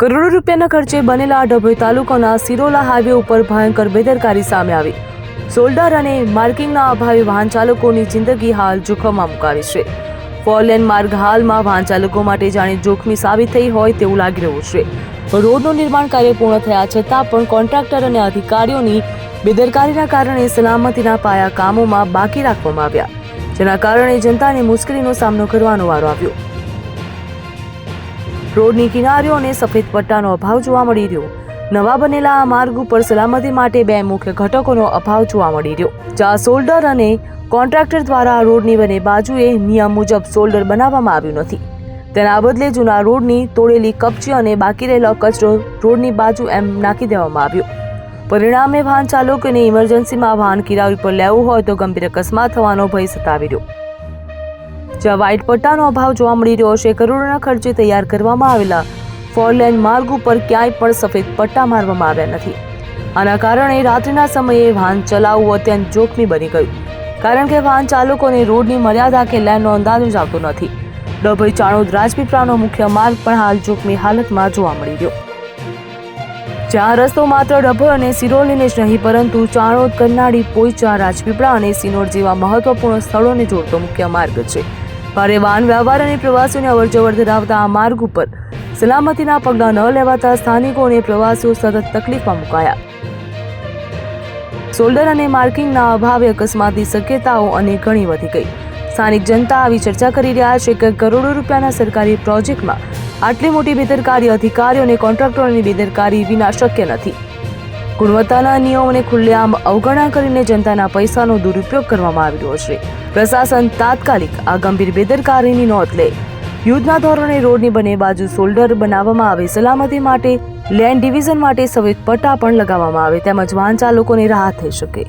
કરોડો રૂપિયાના ખર્ચે બનેલા ડભોઈ તાલુકાના સિરોલા હાઈવે ઉપર ભયંકર બેદરકારી સામે આવી. સોલ્ડર અને માર્કિંગના અભાવે વાહન ચાલકોની જિંદગી હાલ જોખમમાં મુકાવી છે. ફોરલેન માર્ગ હાલમાં વાહન ચાલકો માટે જાણે જોખમી સાબિત થઈ હોય તેવું લાગી રહ્યું છે. રોડનું નિર્માણ કાર્ય પૂર્ણ થયા છતાં પણ કોન્ટ્રાક્ટર અને અધિકારીઓની બેદરકારીના કારણે સલામતીના પાયા કામોમાં બાકી રાખવામાં આવ્યા, જેના કારણે જનતાને મુશ્કેલીનો સામનો કરવાનો વારો આવ્યો. રોડની કિનારીઓ અને સફેદ પટ્ટાનો અભાવ જોવા મળી રહ્યો. નવા બનેલા આ માર્ગ ઉપર સલામતી માટે બે મુખ્ય ઘટકોનો અભાવ જોવા મળી રહ્યો. જ્યાં શોલ્ડર અને કોન્ટ્રાક્ટર દ્વારા રોડની બંને બાજુએ નિયમ મુજબ સોલ્ડર બનાવવામાં આવ્યું નથી. તેના બદલે જૂના રોડની તોડેલી કપચી અને બાકી રહેલો કચરો રોડની બાજુ એમ નાખી દેવામાં આવ્યો. પરિણામે વાહન ચાલકોને ઇમરજન્સીમાં વાહન કિરાવી પર લેવું હોય તો ગંભીર અકસ્માત થવાનો ભય સતાવી રહ્યો. જ્યાં વ્હાઇટ પટ્ટાનો અભાવ જોવા મળી રહ્યો છે. કરોડોના ખર્ચે તૈયાર કરવામાં આવેલા ફોરલેન માર્ગ ઉપર ક્યાંય પણ સફેદ પટ્ટા મારવામાં આવ્યા નથી. આના કારણે રાત્રિના સમયે વાહન ચલાવવું અત્યંત જોખમી બની ગયું. કારણ કે વાહન ચાલકોને રોડની મર્યાદા કે લેનનો અંદાજ જ આવતો નથી. ડભોઈ ચાણોદ રાજપીપળાનો મુખ્ય માર્ગ પણ હાલ જોખમી હાલતમાં જોવા મળી રહ્યો. જ્યાં રસ્તો માત્ર ડભોઈ અને સિરોલીને જ નહીં, પરંતુ ચાણોદ કરનાળી પોઈચા, રાજપીપળા અને સિનોર જેવા મહત્વપૂર્ણ સ્થળોને જોડતો મુખ્ય માર્ગ છે. ભારે વાહન વ્યવહાર અને પ્રવાસીઓને અવરજવર ધરાવતા આ માર્ગ ઉપર સલામતીના પગલાં ન લેવાતા સ્થાનિકો અને પ્રવાસીઓ સતત તકલીફમાં મુકાયા. શોલ્ડર અને માર્કિંગના અભાવે અકસ્માતની શક્યતાઓ અને ઘણી વધી ગઈ. સ્થાનિક જનતા આવી ચર્ચા કરી રહ્યા છે કે કરોડો રૂપિયાના સરકારી પ્રોજેક્ટમાં આટલી મોટી બેદરકારી અધિકારીઓ અને કોન્ટ્રાક્ટરોની બેદરકારી વિના શક્ય નથી. ગુણવત્તાના નિયમોને ખુલ્લેઆમ અવગણના કરીને જનતાના પૈસાનો દુરુપયોગ કરવામાં આવી રહ્યો છે. પ્રશાસન તાત્કાલિક આ ગંભીર બેદરકારીની નોંધ લે. યુદ્ધના ધોરણે રોડની બંને બાજુ શોલ્ડર બનાવવામાં આવે સલામતી માટે, લેન્ડ ડિવિઝન માટે સફેદ પટ્ટા પણ લગાવવામાં આવે તેમજ વાહન ચાલકોને રાહત થઈ શકે.